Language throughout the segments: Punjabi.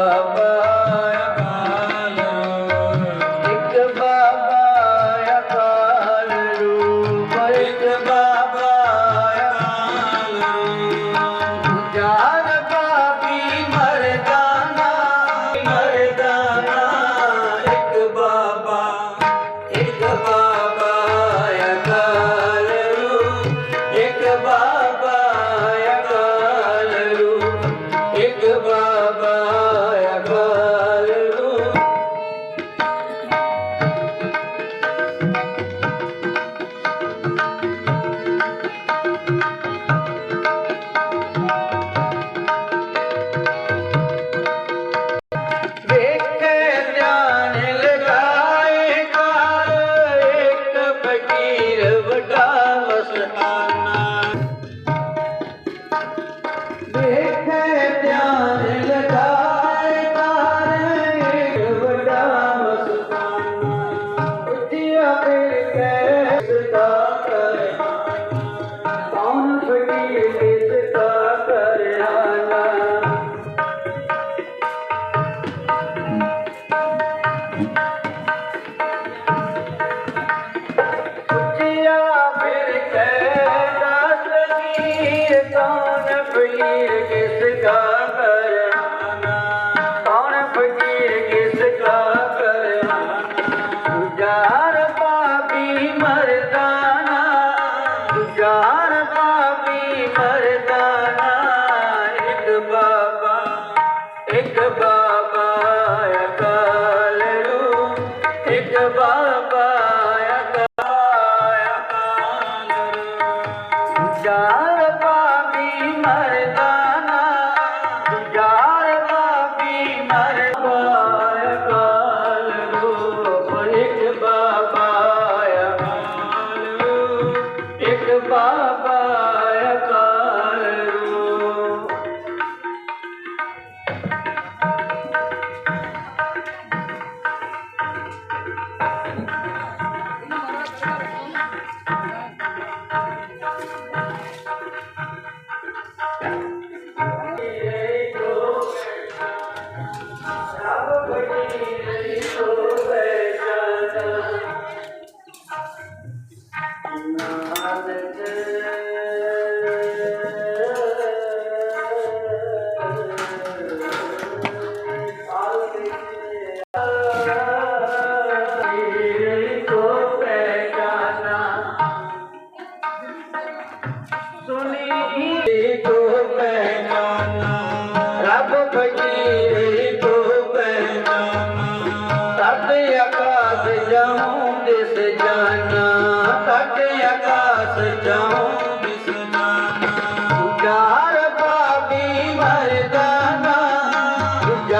Baba. give एक बार আমাদেরকে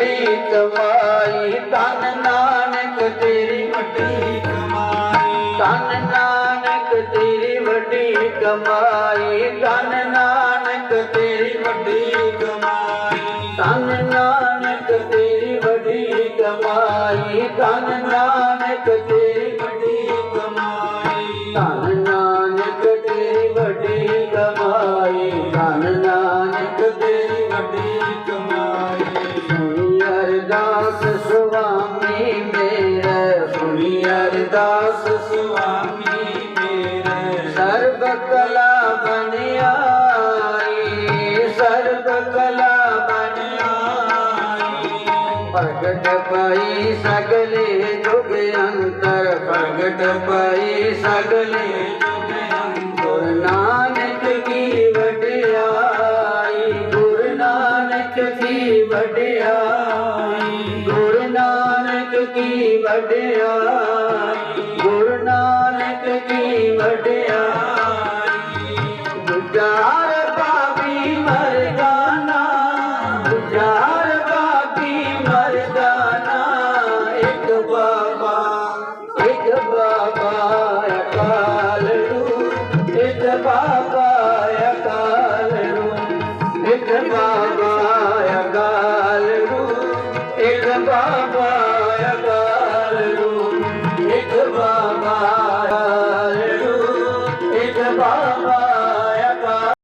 ਮੁੱਠੀ ਕਮਾਈ ਤਨ ਨਾਨਕ ਤੇਰੀ ਵੱਡੀ ਕਮਾਈ ਤਨ ਨਾਨਕ ਤੇਰੀ ਵੱਡੀ ਕਮਾਈ ਤਨ ਨਾਨਕ ਪ੍ਰਗਟ ਪਾਈ ਸਗਲੇ ਅੰਤਰ, ਪ੍ਰਗਟ ਪਾਈ ਸਗਲੇ ਜੁਗ ਨਾਨਕ ਕੀ ਵਡਿਆਈ, ਗੁਰ ਨਾਨਕ ਕੀ ਵਡਿਆਈ। ਗੁਰ ਨਾਨਕ ਕੀ ਵਡਿਆਈ, ਗੁਰ ਨਾਨਕ ਕੀ ਵਡਿਆਈ। ਗੁਰਦਾ